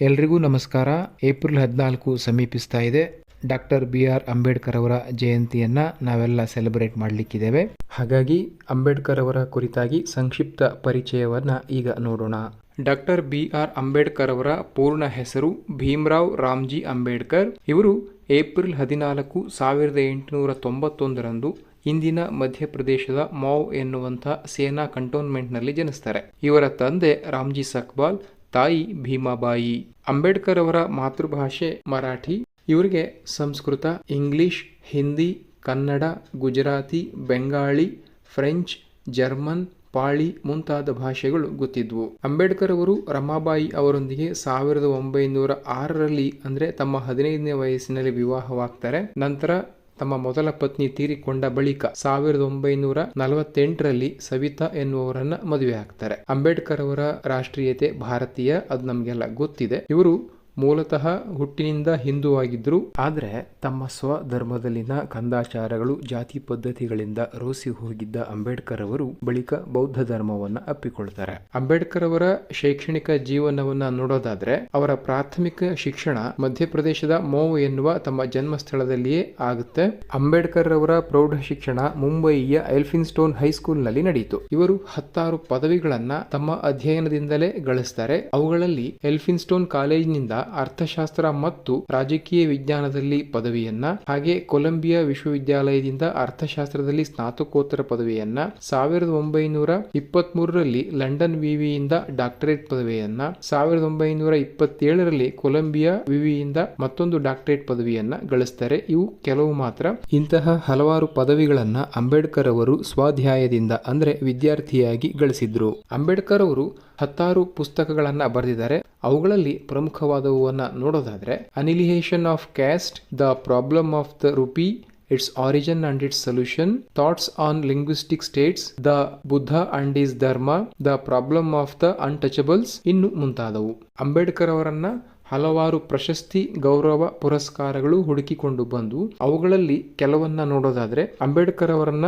ಎಲ್ರಿಗೂ ನಮಸ್ಕಾರ. ಏಪ್ರಿಲ್ ಹದಿನಾಲ್ಕು ಸಮೀಪಿಸ್ತಾ ಇದೆ. ಡಾಕ್ಟರ್ ಬಿ ಆರ್ ಅಂಬೇಡ್ಕರ್ ಅವರ ಜಯಂತಿಯನ್ನ ನಾವೆಲ್ಲ ಸೆಲೆಬ್ರೇಟ್ ಮಾಡಲಿಕ್ಕಿದ್ದೇವೆ. ಹಾಗಾಗಿ ಅಂಬೇಡ್ಕರ್ ಅವರ ಕುರಿತಾಗಿ ಸಂಕ್ಷಿಪ್ತ ಪರಿಚಯವನ್ನ ಈಗ ನೋಡೋಣ. ಡಾಕ್ಟರ್ ಬಿ ಆರ್ ಅಂಬೇಡ್ಕರ್ ಅವರ ಪೂರ್ಣ ಹೆಸರು ಭೀಮರಾವ್ ರಾಮ್ಜಿ ಅಂಬೇಡ್ಕರ್. ಇವರು ಏಪ್ರಿಲ್ ಹದಿನಾಲ್ಕು ಸಾವಿರದ ಎಂಟುನೂರ ತೊಂಬತ್ತೊಂದರಂದು ಇಂದಿನ ಮಧ್ಯಪ್ರದೇಶದ ಮಾವ್ ಎನ್ನುವಂಥ ಸೇನಾ ಕಂಟೋನ್ಮೆಂಟ್ನಲ್ಲಿ ಜನಿಸ್ತಾರೆ. ಇವರ ತಂದೆ ರಾಮ್ಜಿ ಸಕ್ಬಾಲ್ ತಾಯಿ ಭೀಮಾಬಾಯಿ ಅಂಬೇಡ್ಕರ್ ಅವರ ಮಾತೃಭಾಷೆ ಮರಾಠಿ. ಇವರಿಗೆ Sanskrit, English, Hindi, Kannada, Gujarati, Bengali, French, German, Pali ಮುಂತಾದ ಭಾಷೆಗಳು ಗೊತ್ತಿದ್ವು. ಅಂಬೇಡ್ಕರ್ ಅವರು ರಮಾಬಾಯಿ ಅವರೊಂದಿಗೆ ಸಾವಿರದ ಒಂಬೈನೂರ ಆರರಲ್ಲಿ ಅಂದ್ರೆ ತಮ್ಮ ಹದಿನೈದನೇ ವಯಸ್ಸಿನಲ್ಲಿ ವಿವಾಹವಾಗ್ತಾರೆ. ನಂತರ ತಮ್ಮ ಮೊದಲ ಪತ್ನಿ ತೀರಿಕೊಂಡ ಬಳಿಕ ಸಾವಿರದ ಒಂಬೈನೂರ ನಲವತ್ತೆಂಟರಲ್ಲಿ ಸವಿತಾ ಎನ್ನುವರನ್ನ ಮದುವೆ ಆಗ್ತಾರೆ ಅಂಬೇಡ್ಕರ್ ಅವರ ರಾಷ್ಟ್ರೀಯತೆ ಭಾರತೀಯ, ಅದು ನಮಗೆಲ್ಲ ಗೊತ್ತಿದೆ. ಇವರು ಮೂಲತಃ ಹುಟ್ಟಿನಿಂದ ಹಿಂದೂ ಆಗಿದ್ರು ಆದರೆ ತಮ್ಮ ಸ್ವಧರ್ಮದಲ್ಲಿನ ಕಂದಾಚಾರಗಳು ಜಾತಿ ಪದ್ಧತಿಗಳಿಂದ ರೋಸಿ ಹೋಗಿದ್ದ ಅಂಬೇಡ್ಕರ್ ಅವರು ಬಳಿಕ ಬೌದ್ಧ ಧರ್ಮವನ್ನ ಅಪ್ಪಿಕೊಳ್ತಾರೆ. ಅಂಬೇಡ್ಕರ್ ಅವರ ಶೈಕ್ಷಣಿಕ ಜೀವನವನ್ನ ನೋಡೋದಾದ್ರೆ ಅವರ ಪ್ರಾಥಮಿಕ ಶಿಕ್ಷಣ ಮಧ್ಯಪ್ರದೇಶದ ಮೋವ್ ಎನ್ನುವ ತಮ್ಮ ಜನ್ಮಸ್ಥಳದಲ್ಲಿಯೇ ಆಗುತ್ತೆ. ಅಂಬೇಡ್ಕರ್ ಅವರ ಪ್ರೌಢ ಶಿಕ್ಷಣ ಮುಂಬಯಿಯ ಎಲ್ಫಿನ್ಸ್ಟೋನ್ ಹೈಸ್ಕೂಲ್ನಲ್ಲಿ ನಡೆಯಿತು. ಇವರು ಹತ್ತಾರು ಪದವಿಗಳನ್ನ ತಮ್ಮ ಅಧ್ಯಯನದಿಂದಲೇ ಗಳಿಸ್ತಾರೆ. ಅವುಗಳಲ್ಲಿ ಎಲ್ಫಿನ್ಸ್ಟೋನ್ ಕಾಲೇಜಿನಿಂದ ಅರ್ಥಶಾಸ್ತ್ರ ಮತ್ತು ರಾಜಕೀಯ ವಿಜ್ಞಾನದಲ್ಲಿ ಪದವಿಯನ್ನ ಹಾಗೆ ಕೊಲಂಬಿಯಾ ವಿಶ್ವವಿದ್ಯಾಲಯದಿಂದ ಅರ್ಥಶಾಸ್ತ್ರದಲ್ಲಿ ಸ್ನಾತಕೋತ್ತರ ಪದವಿಯನ್ನ ಸಾವಿರದ ಒಂಬೈನೂರ ಇಪ್ಪತ್ತ್ ಮೂರರಲ್ಲಿ ಲಂಡನ್ ವಿವಿಯಿಂದ ಡಾಕ್ಟರೇಟ್ ಪದವಿಯನ್ನ ಸಾವಿರದ ಒಂಬೈನೂರ ಇಪ್ಪತ್ತೇಳರಲ್ಲಿ ಕೊಲಂಬಿಯಾ ವಿವಿಯಿಂದ ಮತ್ತೊಂದು ಡಾಕ್ಟರೇಟ್ ಪದವಿಯನ್ನ ಗಳಿಸ್ತಾರೆ. ಇವು ಕೆಲವು ಮಾತ್ರ. ಇಂತಹ ಹಲವಾರು ಪದವಿಗಳನ್ನ ಅಂಬೇಡ್ಕರ್ ಅವರು ಸ್ವಾಧ್ಯಾಯದಿಂದ ಅಂದ್ರೆ ವಿದ್ಯಾರ್ಥಿಯಾಗಿ ಗಳಿಸಿದ್ರು. ಅಂಬೇಡ್ಕರ್ ಅವರು ಹತ್ತಾರು ಪುಸ್ತಕಗಳನ್ನು ಬರೆದಿದ್ದಾರೆ. ಅವುಗಳಲ್ಲಿ ಪ್ರಮುಖವಾದವನ್ನ ನೋಡೋದಾದ್ರೆ annihilation of caste the problem of the rupee its origin and its solution thoughts on linguistic states the Buddha and is Dharma the problem of the untouchables ಇನ್ನು ಮುಂತಾದವು. ಅಂಬೇಡ್ಕರ್ ಅವರನ್ನ ಹಲವಾರು ಪ್ರಶಸ್ತಿ, ಗೌರವ ಪುರಸ್ಕಾರಗಳು ಹುಡುಕಿಕೊಂಡು ಬಂದು, ಅವುಗಳಲ್ಲಿ ಕೆಲವನ್ನ ನೋಡೋದಾದ್ರೆ, ಅಂಬೇಡ್ಕರ್ ಅವರನ್ನ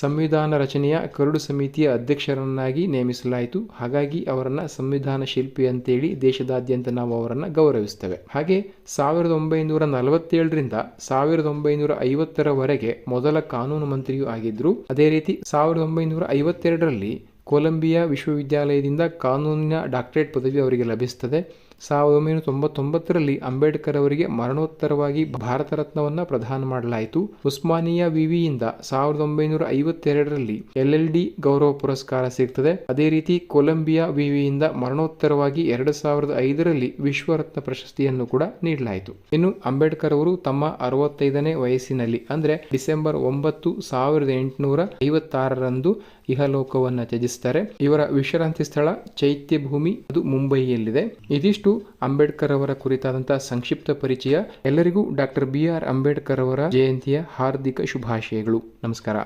ಸಂವಿಧಾನ ರಚನೆಯ ಕರಡು ಸಮಿತಿಯ ಅಧ್ಯಕ್ಷರನ್ನಾಗಿ ನೇಮಿಸಲಾಯಿತು. ಹಾಗಾಗಿ ಅವರನ್ನು ಸಂವಿಧಾನ ಶಿಲ್ಪಿ ಅಂತೇಳಿ ದೇಶದಾದ್ಯಂತ ನಾವು ಅವರನ್ನು ಗೌರವಿಸ್ತೇವೆ. ಹಾಗೆ ಸಾವಿರದ ಒಂಬೈನೂರ ನಲವತ್ತೇಳರಿಂದ ಸಾವಿರದ ಒಂಬೈನೂರ ಐವತ್ತರವರೆಗೆ ಮೊದಲ ಕಾನೂನು ಮಂತ್ರಿಯೂ ಆಗಿದ್ರು. ಅದೇ ರೀತಿ ಸಾವಿರದ ಒಂಬೈನೂರ ಐವತ್ತೆರಡರಲ್ಲಿ ಕೊಲಂಬಿಯಾ ವಿಶ್ವವಿದ್ಯಾಲಯದಿಂದ ಕಾನೂನಿನ ಡಾಕ್ಟರೇಟ್ ಪದವಿ ಅವರಿಗೆ ಲಭಿಸುತ್ತದೆ ಸಾವಿರದ ಒಂಬೈನೂರ ತೊಂಬತ್ತೊಂಬತ್ತರಲ್ಲಿ ಅಂಬೇಡ್ಕರ್ ಅವರಿಗೆ ಮರಣೋತ್ತರವಾಗಿ ಭಾರತ ರತ್ನವನ್ನು ಪ್ರದಾನ ಮಾಡಲಾಯಿತು. ಉಸ್ಮಾನಿಯಾ ವಿವಿಯಿಂದ ಸಾವಿರದ ಒಂಬೈನೂರ ಐವತ್ತೆರಡರಲ್ಲಿ ಎಲ್ ಎಲ್ ಡಿ ಗೌರವ ಪುರಸ್ಕಾರ ಸಿಗ್ತದೆ. ಅದೇ ರೀತಿ ಕೊಲಂಬಿಯಾ ವಿವಿಯಿಂದ ಮರಣೋತ್ತರವಾಗಿ ಎರಡು ಸಾವಿರದ ಐದರಲ್ಲಿ ವಿಶ್ವರತ್ನ ಪ್ರಶಸ್ತಿಯನ್ನು ಕೂಡ ನೀಡಲಾಯಿತು. ಇನ್ನು ಅಂಬೇಡ್ಕರ್ ಅವರು ತಮ್ಮ ಅರವತ್ತೈದನೇ ವಯಸ್ಸಿನಲ್ಲಿ, ಅಂದ್ರೆ ಡಿಸೆಂಬರ್ ಒಂಬತ್ತು, ಸಾವಿರದ ಎಂಟುನೂರ ಐವತ್ತಾರರಂದು ಇಹಲೋಕವನ್ನು ತ್ಯಜಿಸ್ತಾರೆ. ಇವರ ವಿಶ್ರಾಂತಿ ಸ್ಥಳ ಚೈತ್ಯ ಭೂಮಿ ಅದು ಮುಂಬಯಿಯಲ್ಲಿದೆ ಇದಿಷ್ಟು ಅಂಬೇಡ್ಕರ್ ಅವರ ಕುರಿತಾದಂತಹ ಸಂಕ್ಷಿಪ್ತ ಪರಿಚಯ. ಎಲ್ಲರಿಗೂ ಡಾಕ್ಟರ್ ಬಿ ಆರ್ ಅಂಬೇಡ್ಕರ್ ಅವರ ಜಯಂತಿಯ ಹಾರ್ದಿಕ ಶುಭಾಶಯಗಳು. ನಮಸ್ಕಾರ.